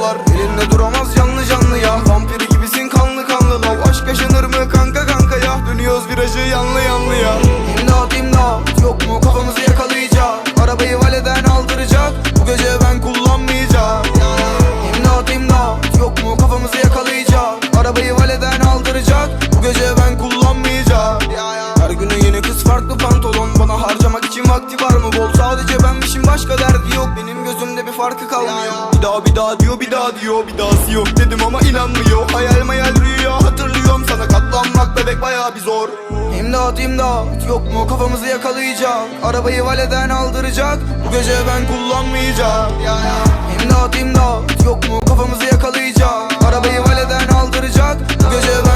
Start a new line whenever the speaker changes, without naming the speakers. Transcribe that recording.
dalgalar Elinde duramaz canlı canlı ya. Vampiri gibisin kanlı kanlı lav Aşk yaşanır mı kanka kanka ya? Dönüyoruz virajı yanlı yanlı ya. İmdat imdat. Yok mu? Kafamızı yakalayacak. Arabayı valeden aldıracak. Bu gece ben kullanmayacağım. İmdat imdat. Yok mu? Kafamızı yakalayacak. Arabayı valeden aldıracak. Bu gece ben kullanmayacağım. Her günü yeni kız farklı pantolon. Bana harcamak için vakti var mı? Bol. Sadece benmişim başka derdi yok. Benim gözümde bir farkı kalmıyor bir daha diyor bir daha diyor Bir dahası yok dedim ama inanmıyor. Hayal mayal rüya hatırlıyorum Sana katlanmak bebek baya bir zor. İmdat imdat yok mu? Kafamızı yakalayacak. Arabayı valeden aldıracak. Bu gece ben kullanmayacağım İmdat imdat yok mu? Kafamızı yakalayacak. Arabayı valeden aldıracak. Bu gece ben